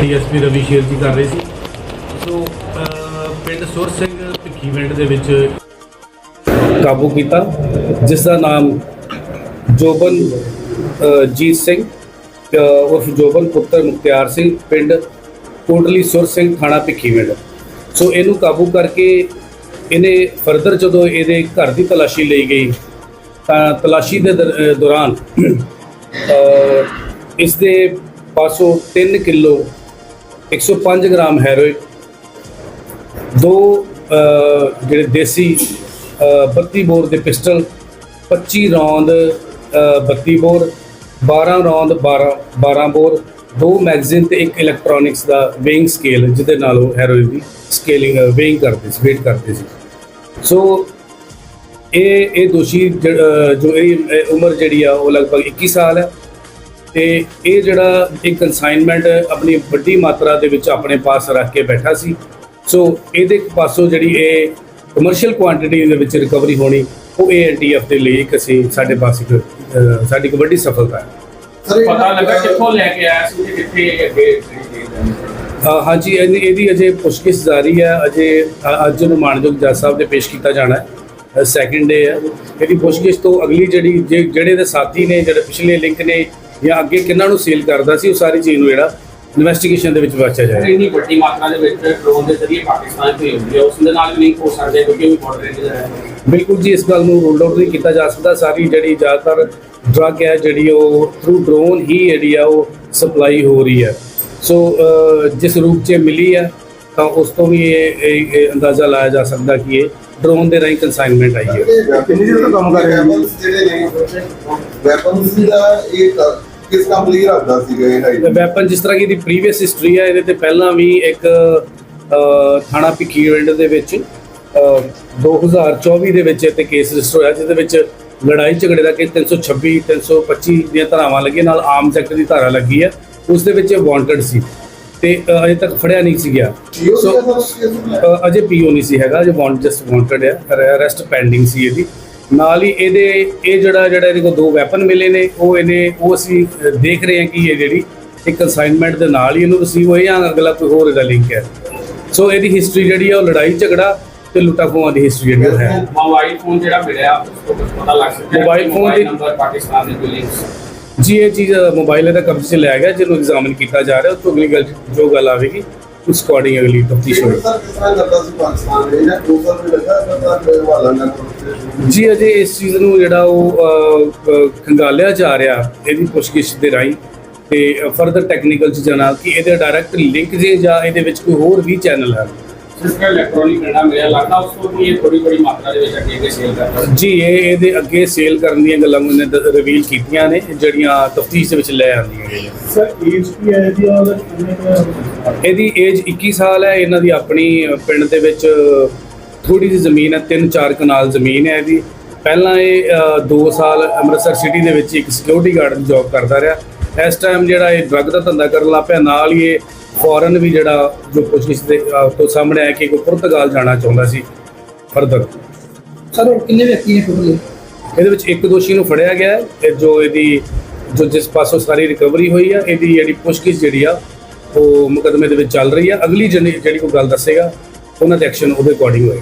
DSP Ravi ਸ਼ੇਰ ਜੀ ਕਰ ਰਹੇ ਸੀ। ਸੋ ਪਿੰਡ ਸੁਰ ਸਿੰਘ ਭਿੱਖੀ ਪਿੰਡ ਦੇ ਵਿੱਚ ਕਾਬੂ ਕੀਤਾ ਜਿਸ ਦਾ ਨਾਮ ਜੋਬਨ ਜੀਤ ਸਿੰਘ ਅਹ, ਉਰਫ ਜੋਬਨ ਪੁੱਤਰ ਮੁਖਤਿਆਰ ਸਿੰਘ ਪਿੰਡ ਕੋਟਲੀ ਸੁਰ ਸਿੰਘ ਥਾਣਾ ਭਿੱਖੀ ਪਿੰਡ। ਸੋ ਇਹਨੂੰ ਕਾਬੂ ਕਰਕੇ ਇਹਨੇ ਫਰਦਰ ਜਦੋਂ ਇਹਦੇ ਘਰ ਦੀ ਤਲਾਸ਼ੀ ਲਈ ਗਈ ਤਾਂ ਤਲਾਸ਼ੀ ਦੇ ਦੌਰਾਨ ਇਸ ਦੇ ਪਾਸੋਂ 3 ਕਿਲੋ 105 ਗ੍ਰਾਮ ਹੈਰੋਇਨ ਦੋ ਜਿਹੜੇ ਦੇਸੀ ਅਹ, 32 ਬੋਰ ਦੇ ਪਿਸਟਲ 25 ਰੌਂਦ ਅਹ, 32 ਬੋਰ 12 ਰੌਂਦ 12 12 ਬੋਰ ਦੋ ਮੈਗਜ਼ੀਨ ਤੇ ਇੱਕ ਇਲੈਕਟ੍ਰੋਨਿਕਸ ਦਾ ਵੇਇੰਗ ਸਕੇਲ ਜਿਹਦੇ ਨਾਲ ਉਹ ਹੈਰੋਇਨ ਦੀ ਸਕੇਲਿੰਗ ਵੇਇੰਗ ਕਰਦੇ ਸੀ ਵੇਟ ਕਰਦੇ ਸੀ। ਸੋ ਇਹ ਇਹ ਦੋਸ਼ੀ ਜ- ਜੋ ਇਹ ਉਮਰ ਜਿਹੜੀ ਆ ਉਹ ਲਗਭਗ 21 ਸਾਲ ਹੈ। ਤੇ ਇਹ ਜਿਹੜਾ ਇੱਕ ਕਨਸਾਈਨਮੈਂਟ ਆਪਣੀ ਵੱਡੀ ਮਾਤਰਾ ਦੇ ਵਿੱਚ ਆਪਣੇ ਪਾਸ ਰੱਖ ਕੇ ਬੈਠਾ ਸੀ। ਸੋ ਇਹਦੇ ਪਾਸੋਂ ਜਿਹੜੀ ਇਹ ਕਮਰਸ਼ੀਅਲ ਕੁਆਂਟੀਟੀ ਦੇ ਵਿੱਚ ਰਿਕਵਰੀ ਹੋਣੀ ਉਹ ਏਐਨਟੀਐਫ ਦੇ ਲਈ ਇੱਕ ਅਸੀਂ ਸਾਡੇ ਪਾਸ ਇੱਕ ਸਾਡੀ ਇੱਕ ਵੱਡੀ ਸਫਲਤਾ ਹੈ। ਪਤਾ ਲੱਗਾ ਕਿੱਥੋਂ ਲੈ ਕੇ ਆਇਆ ਸੀ ਕਿੱਥੇ ਅੱਗੇ ਹਾਂਜੀ ਇਹਦੀ ਇਹਦੀ ਅਜੇ ਪੁੱਛਗਿੱਛ ਜਾਰੀ ਹੈ। ਅਜੇ ਅੱਜ ਨੂੰ ਮਾਨਯੋਗ ਜੱਜ ਸਾਹਿਬ ਦੇ ਪੇਸ਼ ਕੀਤਾ ਜਾਣਾ ਹੈ। ਸੈਕਿੰਡ ਡੇ ਹੈ। ਇਹਦੀ ਪੁੱਛਗਿੱਛ ਤੋਂ ਅਗਲੀ ਜਿਹੜੀ ਜੇ- ਜਿਹੜੇ ਦੇ ਸਾਥੀ ਨੇ ਜਿਹੜੇ ਪਿਛਲੇ ਲਿੰਕ ਨੇ ਜਾਂ ਅੱਗੇ ਕਿਹਨਾਂ ਨੂੰ ਸੇਲ ਕਰਦਾ ਸੀ ਉਹ ਸਾਰੀ ਚੀਜ਼ ਨੂੰ ਜਿਹੜਾ ਇਨਵੈਸਟੀਗੇਸ਼ਨ ਦੇ ਵਿੱਚ ਵਾਚਿਆ ਜਾਏਗਾ। ਇੰਨੀ ਵੱਡੀ ਮਾਤਰਾ ਦੇ ਵਿੱਚ ਡਰੋਨ ਦੇ ਜ਼ਰੀਏ ਪਾਕਿਸਤਾਨ ਤੋਂ ਹੁੰਦੀ ਹੈ ਉਸ ਦੇ ਨਾਲ ਵੀ ਲਿੰਕ ਹੋ ਸਕਦੇ ਕਿਉਂਕਿ ਉਹ ਵੀ ਬਾਰਡਰ ਏਰੀਆ ਹੈ ਬਿਲਕੁਲ ਜੀ ਇਸ ਗੱਲ ਨੂੰ ਰੋਲ ਆਊਟ ਨਹੀਂ ਕੀਤਾ ਜਾ ਸਕਦਾ। ਸਾਰੀ ਜਿਹੜੀ ਜ਼ਿਆਦਾਤਰ ਡਰੱਗ ਹੈ ਜਿਹੜੀ ਉਹ ਥਰੂ ਡਰੋਨ ਹੀ ਜਿਹੜੀ ਆ ਉਹ ਸਪਲਾਈ ਹੋ ਰਹੀ ਹੈ। ਸੋ ਜਿਸ ਰੂਪ 'ਚ ਮਿਲੀ ਹੈ ਤਾਂ ਉਸ ਤੋਂ ਵੀ ਇਹ ਅੰਦਾਜ਼ਾ ਲਾਇਆ ਜਾ ਸਕਦਾ ਕਿ ਇਹ ਡਰੋਨ ਦੇ ਰਾਹੀਂ ਕਨਸਾਈਨਮੈਂਟ ਆਈ ਹੈ। ਕਿੰਨੀ ਦੇਰ ਤੋਂ ਕੰਮ ਕਰ ਰਹੇ ਹੋ? ਜਿਹੜੇ ਨੇ ਵੈਪਨਸ ਦਾ ਇਹ ਕਿਸ ਕੰਪਨੀ ਰੱਖਦਾ ਸੀਗਾ ਇਹ ਹਾਈ ਵੈਪਨ ਜਿਸ ਤਰ੍ਹਾਂ ਕਿ ਇਹਦੀ ਪ੍ਰੀਵੀਅਸ ਹਿਸਟਰੀ ਹੈ ਇਹਦੇ ਤੇ ਪਹਿਲਾਂ ਵੀ ਇੱਕ ਥਾਣਾ ਪਿੰਡ ਦੇ ਵਿੱਚ ਅਹ, 2024 ਦੇ ਵਿੱਚ ਤੇ ਕੇਸ ਰਜਿਸਟਰ ਹੋਇਆ ਜਿਹਦੇ ਵਿੱਚ ਲੜਾਈ ਝਗੜੇ ਦਾ ਕੇਸ 326 325 ਦੀਆਂ ਧਾਰਾਵਾਂ ਲੱਗੀਆਂ ਨਾਲ ਆਰਮਸ ਐਕਟ ਦੀ ਧਾਰਾ ਲੱਗੀ ਹੈ ਉਸ ਦੇ ਵਿੱਚ ਵਾਂਟਡ ਸੀ। ਤੇ ਅਜੇ ਤੱਕ ਫੜਿਆ ਨਹੀਂ ਸੀ ਗਿਆ ਸੋ ਅਜੇ ਪੀਓ ਨਹੀਂ ਸੀ ਹੈਗਾ ਜੇ ਵਾਂਟ ਜਸਟ ਵਾਂਟਡ ਹੈ ਅਰੈਸਟ ਪੈਂਡਿੰਗ ਸੀ ਇਹਦੀ। ਨਾਲ ਹੀ ਇਹਦੇ ਇਹ ਜਿਹੜਾ ਜਿਹੜਾ ਇਹਦੇ ਕੋਲ ਦੋ ਵੈਪਨ ਮਿਲੇ ਨੇ ਉਹ ਇਹਨੇ ਉਹ ਅਸੀਂ ਦੇਖ ਰਹੇ ਹਾਂ ਕਿ ਇਹ ਜਿਹੜੀ ਇੱਕ ਕਨਸਾਈਨਮੈਂਟ ਦੇ ਨਾਲ ਹੀ ਇਹਨੂੰ ਰਿਸੀਵ ਹੋਏ ਜਾਂ ਅਗਲਾ ਕੋਈ ਹੋਰ ਇਹਦਾ ਲਿੰਕ ਹੈ। ਸੋ ਇਹਦੀ ਹਿਸਟਰੀ ਜਿਹੜੀ ਹੈ ਉਹ ਲੜਾਈ ਝਗੜਾ ਤੇ ਲੁੱਟਾਂ ਖੋਹਾਂ ਦੀ ਹਿਸਟਰੀ ਜਿਹੜੀ ਹੈ। ਮੋਬਾਈਲ ਫੋਨ ਜਿਹੜਾ ਮਿਲਿਆ ਪਤਾ ਲੱਗ ਸਕਦਾ ਕਿ phone ਦੀ- ਨੰਬਰ ਪਾਕਿਸਤਾਨ ਦੇ ਕੋਈ ਲਿੰਕਸ ਜੀ ਇਹ ਚੀਜ਼ ਮੋਬਾਈਲ ਇਹਦਾ ਕਬਜ਼ੇ 'ਚ ਲਿਆ ਗਿਆ ਜਿਹਨੂੰ ਐਗਜ਼ਾਮਿਨ ਕੀਤਾ ਜਾ ਰਿਹਾ ਉਸ ਤੋਂ ਅਗਲੀ ਗੱਲ ਜੋ ਗੱਲ ਆਵੇਗੀ। ਉਸ ਅਕੋਰਡਿੰਗ ਅਗਲੀ ਤਫਤੀਸ਼ ਹੋਵੇਗੀ ਸਰ ਕਿਸ ਤਰ੍ਹਾਂ ਕਰਦਾ ਸੀ ਪਾਕਿਸਤਾਨ ਦੇ ਜਾਂ ਦੂਸਰਾ ਵੀ ਲੱਗਾ ਪਤਾ ਹਵਾਲਾ ਨਾ ਕਰੋ ਜੀ ਅਜੇ ਇਸ ਚੀਜ਼ ਨੂੰ ਜਿਹੜਾ ਉਹ ਖੰਗਾਲਿਆ ਜਾ ਰਿਹਾ ਇਹਦੀ ਪੁੱਛਗਿੱਛ ਦੇ ਰਾਹੀਂ। ਤੇ ਫਰਦਰ ਟੈਕਨੀਕਲ ਚ ਜਾਣਾ ਕਿ ਇਹਦੇ ਡਾਇਰੈਕਟ ਲਿੰਕ ਜੇ ਜਾਂ ਇਹਦੇ ਵਿੱਚ ਕੋਈ ਹੋਰ ਵੀ ਚੈਨਲ ਹੈ। ਜਿਸ ਤਰ੍ਹਾਂ ਇਲੈਕਟ੍ਰੋਨਿਕ ਡੰਡਾ ਮਿਲਿਆ ਲੱਗਦਾ ਉਸ ਤੋਂ ਵੀ ਇਹ ਥੋੜੀ ਬੜੀ ਮਾਤਰਾ ਦੇ ਵਿੱਚ ਅੱਗੇ ਅੱਗੇ ਸੇਲ ਕਰਦਾ ਜੀ ਇਹ ਇਹਦੇ ਅੱਗੇ ਸੇਲ ਕਰਨ ਦੀਆਂ ਗੱਲਾਂ ਉਹਨੇ ਰਿਵੀਲ ਕੀਤੀਆਂ ਨੇ ਜਿਹੜੀਆਂ ਤਫਤੀਸ਼ ਦੇ ਵਿੱਚ ਲੈ ਆਉਂਦੀਆਂ ਗਈਆਂ ਸਰ ਏਜ ਕੀ ਹੈ ਜੀ ਔਰ ਕਿੰਨੇ ਕੁ- ਇਹਦੀ ਏਜ 21 ਸਾਲ ਹੈ ਇਹਨਾਂ ਦੀ ਆਪਣੀ ਪਿੰਡ ਦੇ ਵਿੱਚ ਥੋੜੀ ਜਿਹੀ ਜ਼ਮੀਨ ਹੈ 3-4 ਕਨਾਲ ਜ਼ਮੀਨ ਹੈ ਇਹਦੀ। ਪਹਿਲਾਂ ਇਹ 2 ਸਾਲ ਅੰਮ੍ਰਿਤਸਰ ਸਿਟੀ ਦੇ ਵਿੱਚ ਇੱਕ ਸਿਕਿਉਰਿਟੀ ਗਾਰਡ ਦੀ ਜੌਬ ਕਰਦਾ ਰਿਹਾ। ਇਸ ਟਾਈਮ ਜਿਹੜਾ ਇਹ ਡਰੱਗ ਦਾ ਧੰਦਾ ਕਰਨ ਲੱਗ ਪਿਆ ਨਾਲ ਹੀ ਇਹ ਫੋਰਨ ਵੀ ਜਿਹੜਾ ਜੋ ਪੁੱਛਗਿੱਛ ਦੇ ਤੋਂ ਸਾਹਮਣੇ ਆਇਆ ਕਿ ਕੋਈ ਪੁਰਤਗਾਲ ਜਾਣਾ ਚਾਹੁੰਦਾ ਸੀ ਫਰਦਰ ਸਰ ਕਿੰਨੇ ਵਿਅਕਤੀ ਨੇ ਟੋਟਲ? ਇਹਦੇ ਵਿੱਚ ਇੱਕ ਦੋਸ਼ੀ ਨੂੰ ਫੜਿਆ ਗਿਆ ਹੈ ਤੇ ਜੋ ਇਹਦੀ ਜੋ ਜਿਸ ਪਾਸੋਂ ਸਾਰੀ ਰਿਕਵਰੀ ਹੋਈ ਆ ਇਹਦੀ ਜਿਹੜੀ ਪੁੱਛਗਿੱਛ ਜਿਹੜੀ ਆ ਉਹ ਮੁਕਦਮੇ ਦੇ ਵਿੱਚ ਚੱਲ ਰਹੀ ਹੈ। ਅਗਲੀ ਜਿਹੜੀ ਜਿਹੜੀ ਕੋਈ ਗੱਲ ਦੱਸੇਗਾ, ਉਹਨਾਂ ਦੇ ਐਕਸ਼ਨ ਉਹਦੇ ਅਕੋਰਡਿੰਗ ਹੋਏਗਾ।